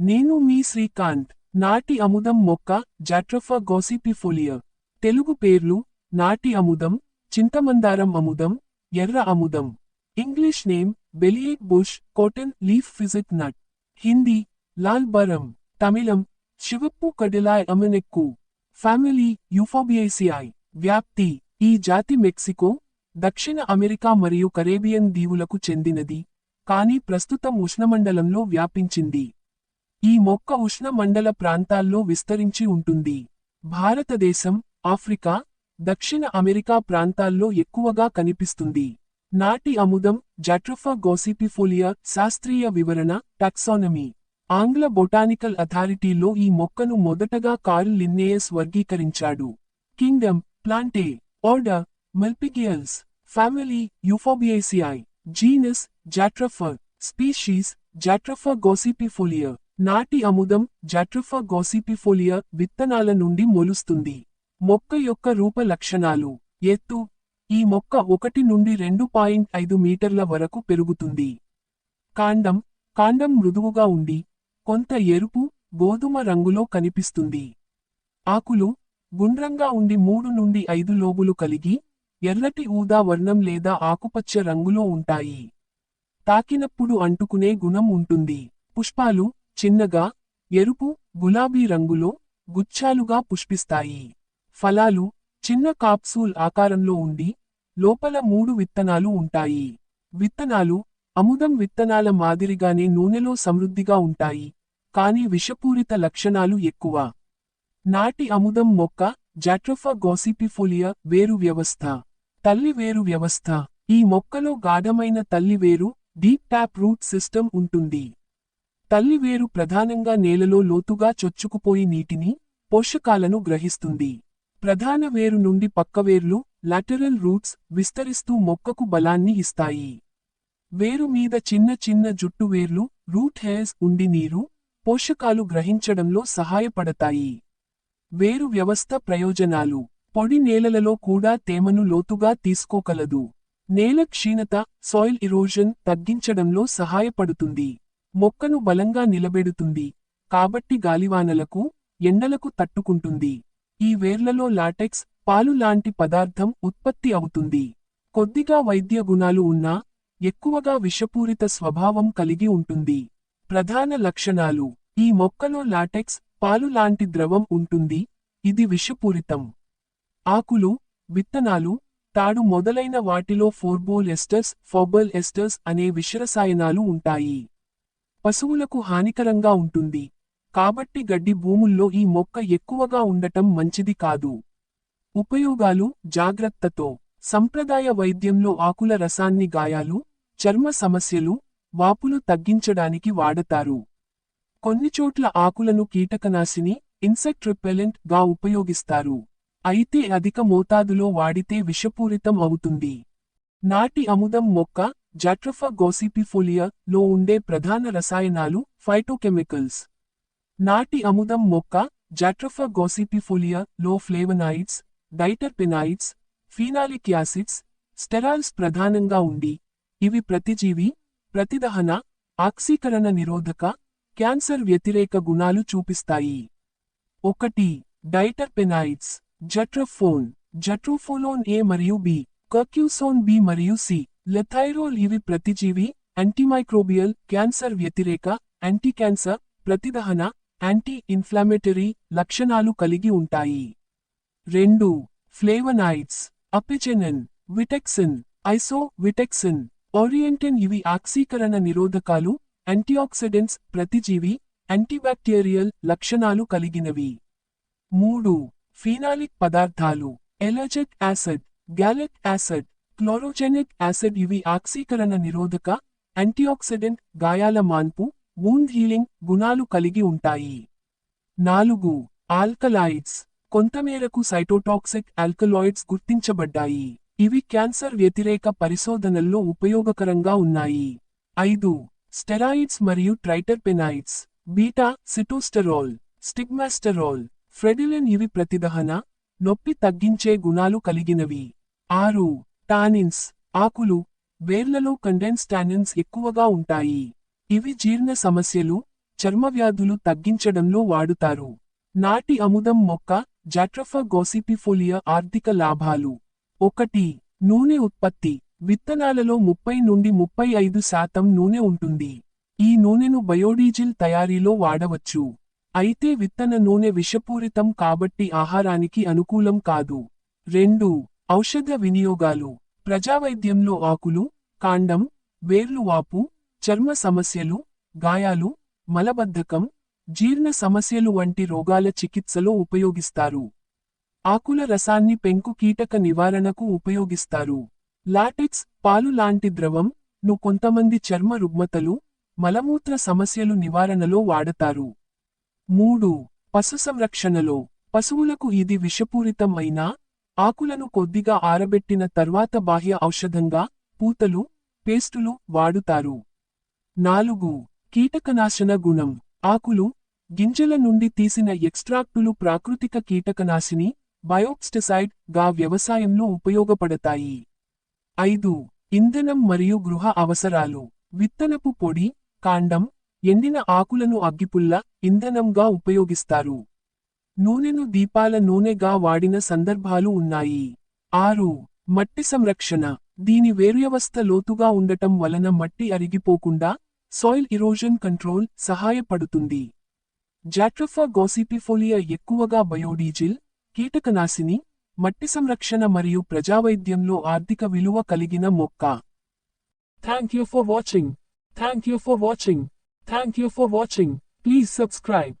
నేను మీ శ్రీకాంత్ నాటి అముదం మొక్క జాట్రఫా గోసిపిఫోలియా. తెలుగు పేర్లు నాటి అముదం చింతమందారం అముదం ఎర్ర అముదం. English name bellyache bush cotton leaf physic nut. Hindi లాల్ బరం. తమిళం శివప్పు కడిలాయ్ అమనెక్కు. ఫ్యామిలీ యూఫోబియేసియాయ్ వ్యాప్తి ఈ జాతి మెక్సికో దక్షిణ అమెరికా మరియు కరేబియన్ దీవులకు చెందినది కానీ ప్రస్తుతం ఉష్ణమండలంలో వ్యాపించింది. ఈ మొక్క ఉష్ణమండల ప్రాంతాల్లో విస్తరించి ఉంటుంది. భారతదేశం ఆఫ్రికా దక్షిణ అమెరికా ప్రాంతాల్లో ఎక్కువగా కనిపిస్తుంది. నాటి అముదం జాట్రఫా గోసిపిఫోలియా శాస్త్రీయ వివరణ టాక్సానమీ. ఆంగ్ల బొటానికల్ అథారిటీలో ఈ మొక్కను మొదటగా Carl Linnaeus వర్గీకరించాడు. Kingdom Plantae order Malpighiales family Euphorbiaceae genus Jatropha species Jatropha gossypiifolia. నాటి అముదం జాట్రఫా గోసిపిఫోలియా విత్తనాల నుండి మొలుస్తుంది. మొక్క యొక్క రూప లక్షణాలు. ఎత్తు. ఈ మొక్క ఒకటి నుండి రెండు పాయింట్ ఐదు మీటర్ల వరకు పెరుగుతుంది. కాండం. కాండం మృదువుగా ఉండి కొంత ఎరుపు గోధుమ రంగులో కనిపిస్తుంది. ఆకులు. గుండ్రంగా ఉండి మూడు నుండి ఐదు లోబులు కలిగి ఎర్రటి ఊదా వర్ణం లేదా ఆకుపచ్చ రంగులో ఉంటాయి. తాకినప్పుడు అంటుకునే గుణం ఉంటుంది. పుష్పాలు. చిన్నగా ఎరుపు గులాబీ రంగులో గుచ్చాలుగా పుష్పిస్తాయి. ఫలాలు చిన్న కాప్సూల్ ఆకారంలో ఉండి లోపల మూడు విత్తనాలు ఉంటాయి. విత్తనాలు అముదం విత్తనాల మాదిరిగానే నూనెలో సమృద్ధిగా ఉంటాయి కాని విషపూరిత లక్షణాలు ఎక్కువ. నాటి అముదం మొక్క జాట్రఫా గోసిపిఫోలియా వేరు వ్యవస్థ. తల్లి వేరు వ్యవస్థ. ఈ మొక్కలో గాఢమైన తల్లి వేరు డీప్ ట్యాప్ రూట్ సిస్టమ్ ఉంటుంది. తల్లి వేరు ప్రధానంగా నేలలో లోతుగా చొచ్చుకుపోయి నీటిని పోషకాలను గ్రహిస్తుంది. ప్రధాన వేరు నుండి పక్కవేర్లు లాటరల్ రూట్స్ విస్తరిస్తూ మొక్కకు బలాన్ని ఇస్తాయి. వేరు మీద చిన్న చిన్న జుట్టు వేర్లు రూట్ హెయిర్స్ ఉండి నీరు పోషకాలు గ్రహించడంలో సహాయపడతాయి. వేరు వ్యవస్థ ప్రయోజనాలు. పొడి నేలలలో కూడా తేమను లోతుగా తీసుకోగలదు నేల క్షీణత సాయిల్ ఇరోజన్ తగ్గించడంలో సహాయపడుతుంది. మొక్కను బలంగా నిలబెడుతుంది. కాబట్టి గాలివానలకు ఎండలకు తట్టుకుంటుంది. ఈ వేర్లలో లాటెక్స్ పాలు లాంటి పదార్థం ఉత్పత్తి అవుతుంది. కొద్దిగా వైద్య గుణాలు ఉన్నా ఎక్కువగా విషపూరిత స్వభావం కలిగి ఉంటుంది. ప్రధాన లక్షణాలు. ఈ మొక్కలో లాటెక్స్ పాలు లాంటి ద్రవం ఉంటుంది. ఇది విషపూరితం. ఆకులు విత్తనాలు తాడు మొదలైన వాటిలో ఫోర్బోల్ ఎస్టర్స్ ఫోబల్ ఎస్టర్స్ అనే విషరసాయనాలు ఉంటాయి. పశువులకు హానికరంగా ఉంటుంది. కాబట్టి గడ్డి భూముల్లో ఈ మొక్క ఎక్కువగా ఉండటం మంచిది కాదు. ఉపయోగాలు జాగ్రత్తతో. సంప్రదాయ వైద్యంలో ఆకుల రసాన్ని గాయాలు చర్మ సమస్యలు వాపులు తగ్గించడానికి వాడతారు. కొన్ని చోట్ల ఆకులను కీటకనాశిని ఇన్సెక్ట్ రిపెలెంట్గా ఉపయోగిస్తారు. అయితే అధిక మోతాదులో వాడితే విషపూరితం అవుతుంది. నాటి అముదం మొక్క జాట్రఫా గోసిపిఫోలియా లో ఉండే ప్రధాన రసాయనాలు ఫైటోకెమికల్స్ నాటి అముదం మొక్క జాట్రఫా గోసిపిఫోలియా లో flavonoids diterpenoids phenolic acids sterols ప్రధానంగా ఉండి ఇవి ప్రతిజీవి ప్రతిదహన ఆక్సీకరణ నిరోధక క్యాన్సర్ వ్యతిరేక గుణాలు చూపిస్తాయి. ఒకటి డైటర్పెనాయిడ్స్ జట్రఫోన్ జట్రోఫోలోన్ ఏ మరియు బి కర్క్యూసోన్ బి మరియు సి లెథైరోల్ ఇవి ప్రతిజీవి యాంటీమైక్రోబియల్ క్యాన్సర్ వ్యతిరేక యాంటీక్యాన్సర్ ప్రతిదహన యాంటీ ఇన్ఫ్లామేటరీ లక్షణాలు కలిగి ఉంటాయి. రెండు ఫ్లేవనాయిడ్స్ అపిచెనన్ విటెక్సిన్ ఐసో విటెక్సిన్ ఓరియంటెన్ ఇవి ఆక్సీకరణ నిరోధకాలు యాంటీఆక్సిడెంట్స్ ప్రతిజీవి యాంటీబాక్టీరియల్ లక్షణాలు కలిగినవి. మూడు ఫీనాలిక్ పదార్థాలు ellagic acid gallic acid chlorogenic acid ఇవి ఆక్సీకరణ నిరోధక యాంటీఆక్సిడెంట్ గాయాల మాన్పు వూండ్ హీలింగ్ గుణాలు కలిగి ఉంటాయి. నాలుగు ఆల్కలాయిడ్స్ కొంతమేరకు సైటోటాక్సిక్ ఆల్కలాయిడ్స్ గుర్తించబడ్డాయి. ఇవి క్యాన్సర్ వ్యతిరేక పరిశోధనల్లో ఉపయోగకరంగా ఉన్నాయి. ఐదు స్టెరాయిడ్స్ మరియు ట్రైటర్పెనాయిడ్స్ బీటా సిటోస్టెరాల్ స్టిగ్మాస్టెరాల్ ఫ్రెడిలిన్ ఇవి ప్రతిదహన నొప్పి తగ్గించే గుణాలు కలిగినవి. ఆరు టానిన్స్ ఆకులు వేర్లలో కండెన్స్ టానిన్స్ ఎక్కువగా ఉంటాయి. ఇవి జీర్ణ సమస్యలు చర్మవ్యాధులు తగ్గించడంలో వాడుతారు. నాటి అముదం మొక్క జాట్రఫా గోసిపిఫోలియా ఆర్థిక లాభాలు. ఒకటి నూనె ఉత్పత్తి. విత్తనాలలో ముప్పై నుండి ముప్పై ఐదు శాతం నూనె ఉంటుంది. ఈ నూనెను బయోడీజిల్ తయారీలో వాడవచ్చు. అయితే విత్తన నూనె విషపూరితం కాబట్టి ఆహారానికి అనుకూలం కాదు. రెండు ఔషధ వినియోగాలు ప్రజావైద్యంలో ఆకులు కాండం వేర్లు వాపు చర్మ సమస్యలు గాయాలు మలబద్ధకం జీర్ణ సమస్యలు వంటి రోగాల చికిత్సలో ఉపయోగిస్తారు. ఆకుల రసాన్ని పెంకు కీటక నివారణకు ఉపయోగిస్తారు. లాటెక్స్ పాలు లాంటి ద్రవం ను కొంతమంది చర్మ రుగ్మతలు మలమూత్ర సమస్యలు నివారణలో వాడతారు. మూడు పశు సంరక్షణలో. పశువులకు ఇది విషపూరితం అయినా ఆకులను కొద్దిగా ఆరబెట్టిన తర్వాత బాహ్య ఔషధంగా పూతలు పేస్టులు వాడుతారు. నాలుగు. కీటకనాశన గుణం. ఆకులు గింజల నుండి తీసిన ఎక్స్ట్రాక్టులు ప్రాకృతిక కీటకనాశిని బయోప్స్టిసైడ్గా వ్యవసాయంలో ఉపయోగపడతాయి. ఐదు. ఇంధనం మరియు గృహ అవసరాలు. విత్తనపు పొడి కాండం ఎండిన ఆకులను అగ్గిపుల్ల ఇంధనంగా ఉపయోగిస్తారు. నూనెను దీపాల నూనెగా వాడిన సందర్భాలు ఉన్నాయి. ఆరు. మట్టి సంరక్షణ. దీని వేరువ్యవస్థ లోతుగా ఉండటం వలన మట్టి అరిగిపోకుండా సాయిల్ ఇరోజన్ కంట్రోల్ సహాయపడుతుంది. జాట్రఫా గోసిపిఫోలియా ఎక్కువగా బయోడీజిల్ కీటకనాశిని మట్టి సంరక్షణ మరియు ప్రజావైద్యంలో ఆర్థిక విలువ కలిగిన మొక్క. Thank you for watching thank you for watching thank you for watching please subscribe